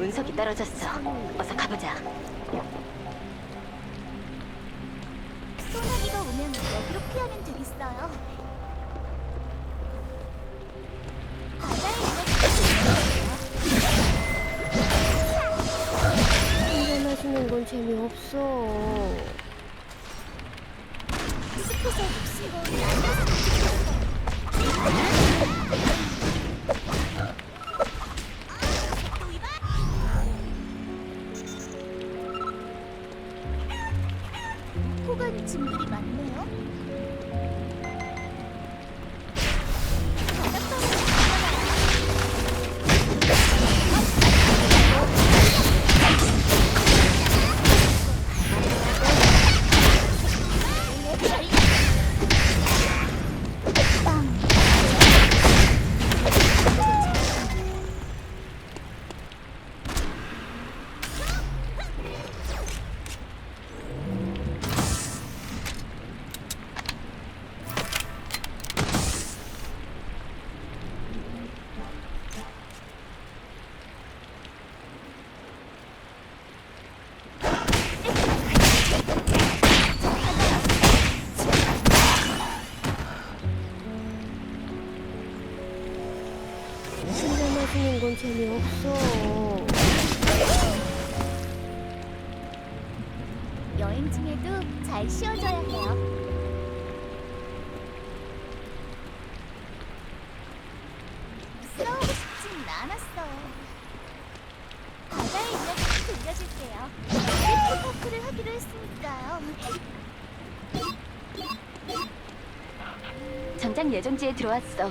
또 운석이 떨어졌어. 어서 가보자. 소나기가 오면 여기로 피하면 되겠어요. 바다에 마시는 건 재미없어. 숲에서 묵시고 날려서 마시는 건 재미없어. 여행 중에도 잘 쉬어줘야 해요. 싸우고 싶진 않았어요. 바다의 이야기 들려줄게요. 리포토크를 하기로 했으니까요. 전장 예정지에 들어왔어.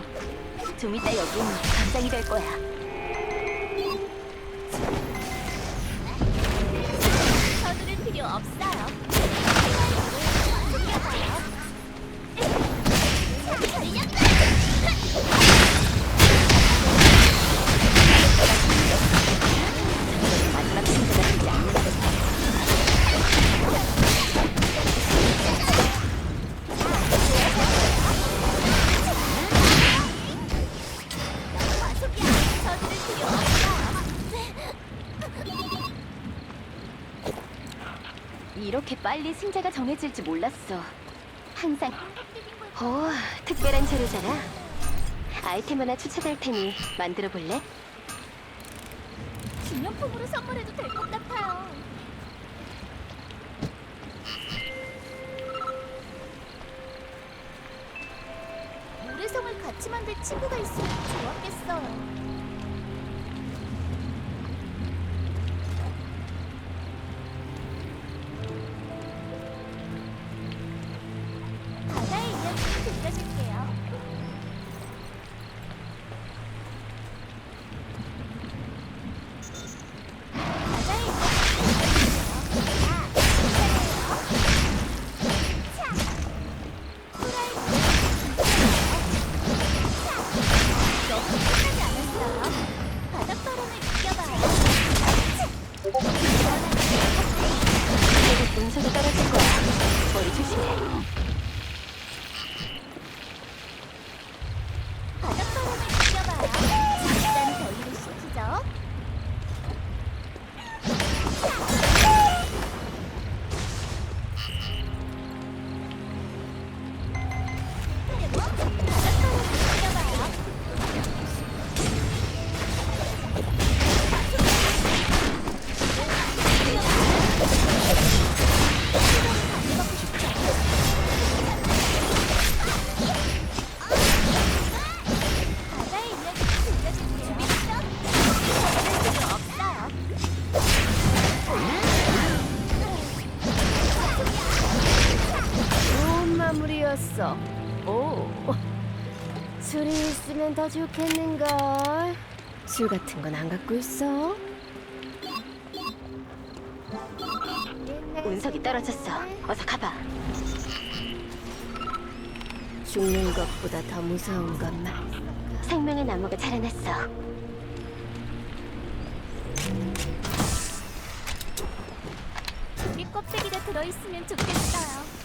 좀 이따 여긴 전장이 될 거야. 필요 없어요. 빨리 승자가 정해질지 몰랐어. 항상 오, 특별한 재료잖아. 아이템 하나 추천할 테니 만들어 볼래? 기념품으로 선물해도 될 것 같아요. 모래성을 같이 만들 친구가 있으면 좋았겠어요. 있으면 더 좋겠는걸. 술 같은 건 안 갖고 있어? 운석이 떨어졌어. 어서 가봐. 죽는 것보다 더 무서운 것만. 생명의 나무가 자라났어. 조개 껍데기가 들어있으면 좋겠어요.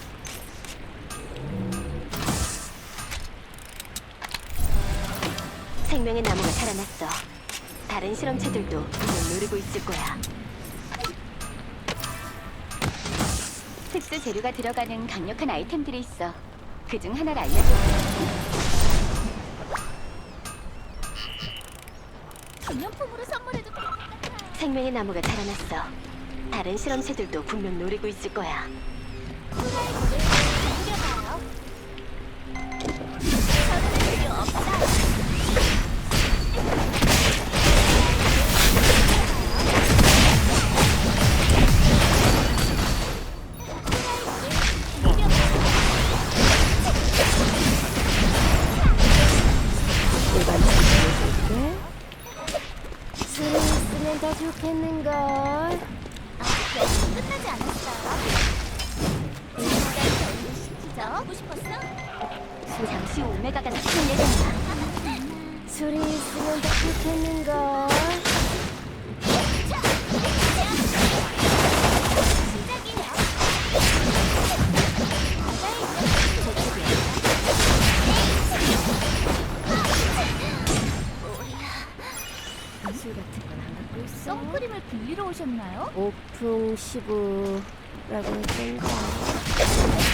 생명의 나무가 자라났어. 다른 실험체들도 분명 노리고 있을 거야. 특수 재료가 들어가는 강력한 아이템들이 있어. 그 중 하나를 알려줘. 기념품으로 선물해도. 생명의 나무가 자라났어. 다른 실험체들도 분명 노리고 있을 거야. 후라이 오셨나요? 오풍 시부라고 했던가.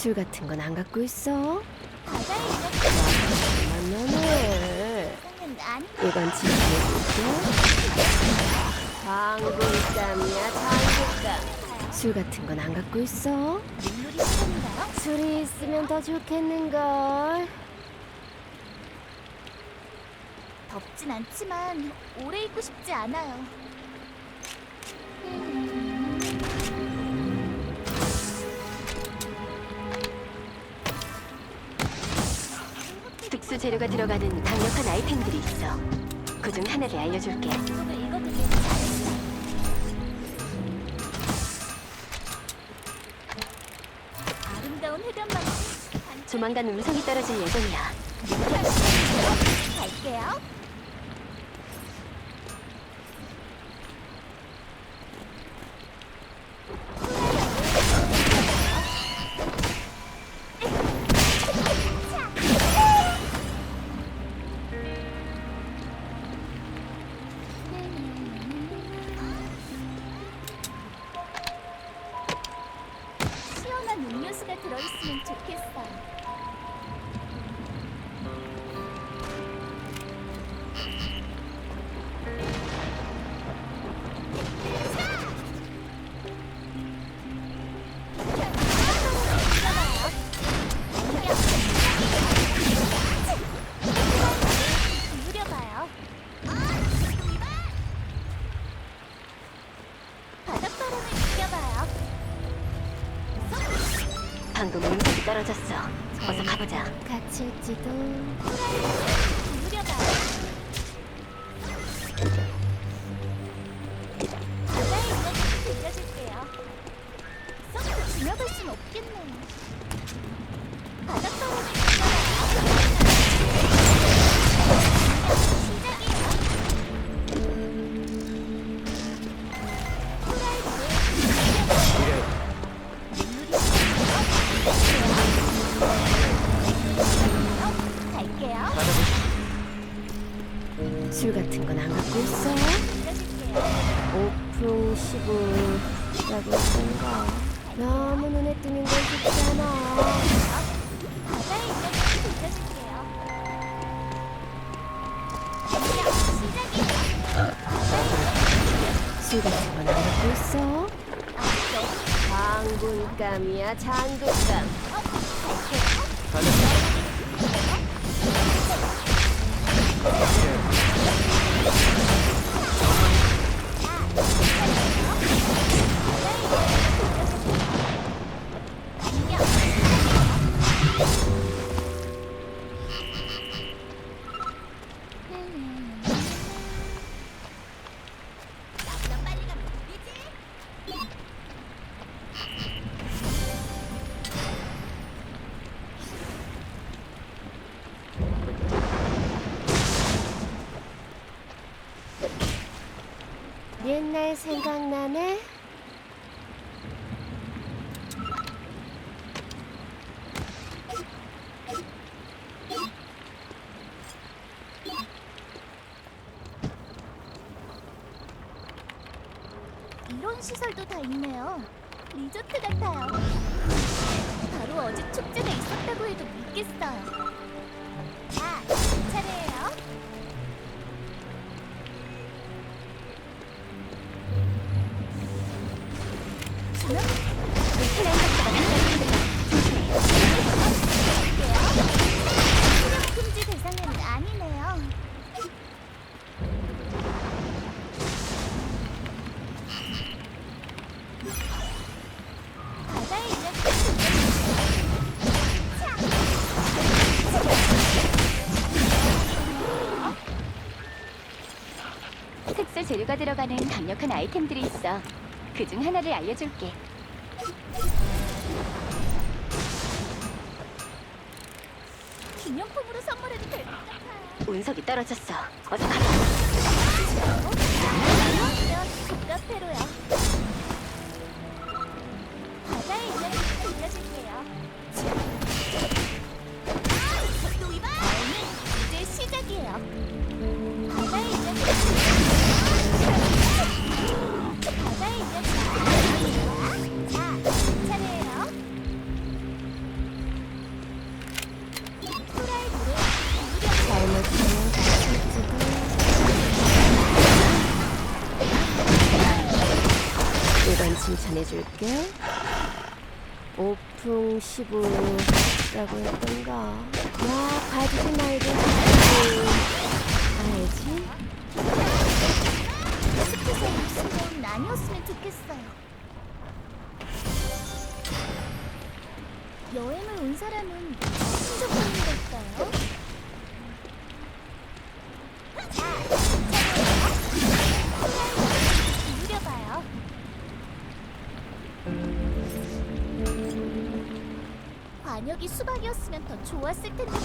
술 같은 건 안 갖고 있어. 바다에 거는 난 이건. 장군감이야 장군감. 술 같은 건 안 갖고 있어. 물놀이 시간인가요? 술이 있으면 더 좋겠는걸. 덥진 않지만 오래 있고 싶지 않아요. 특수 재료가 들어가는 강력한 아이템들이 있어. 그 중 하나를 알려줄게. 아름다운 해변만 조만간 운석이 떨어질 예정이야. 갈게요. 음료수가 들어있으면 좋겠어 방금 운석이 떨어졌어. 어서 가보자. 갇힐지도. 수다처럼 알고 있어? 장군감이야 장군감 헬렌 옛날 생각나네. 이런 시설도 다 있네요. 리조트 같아요. 바로 어제 축제가 있었다고 해도 믿겠어요. 재료가 들어가는 강력한 아이템들이 있어. 그 중 하나를 알려줄게. 기념품으로 선물해도 될것 같아요. 운석이 떨어졌어. 어서 가자. 안녕하세요, 국카페로요. 바다의 이야기 들려줄게요. 해줄게. 오풍 시부라고 했던가. 야, 봐주지 말고 가야지. 스크세 입술은 아니었으면 좋겠어요. 여행을 온 사람은 신적하는 걸까요? 수박이었으면 더 좋았을 텐데 말이야.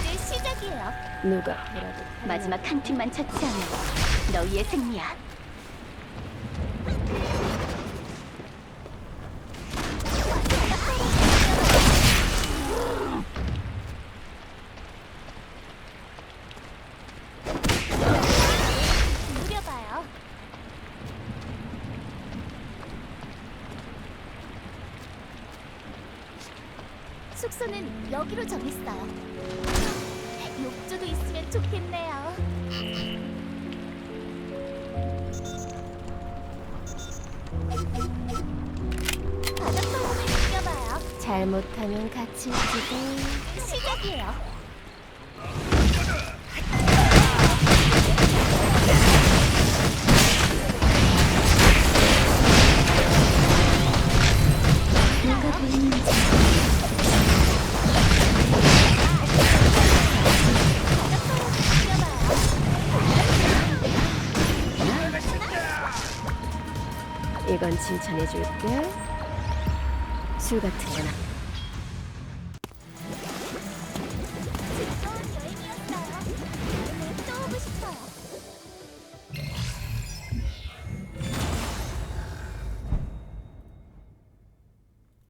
이제 시작이에요. 누가 뭐라고 마지막 한 팀만 처치하면 너희의 승리야. 좋겠네요. 바닷바람을 느껴봐요. 잘못하면 갇힐지도. 시작이에요. 이건 칭찬해줄게. 술 같은 건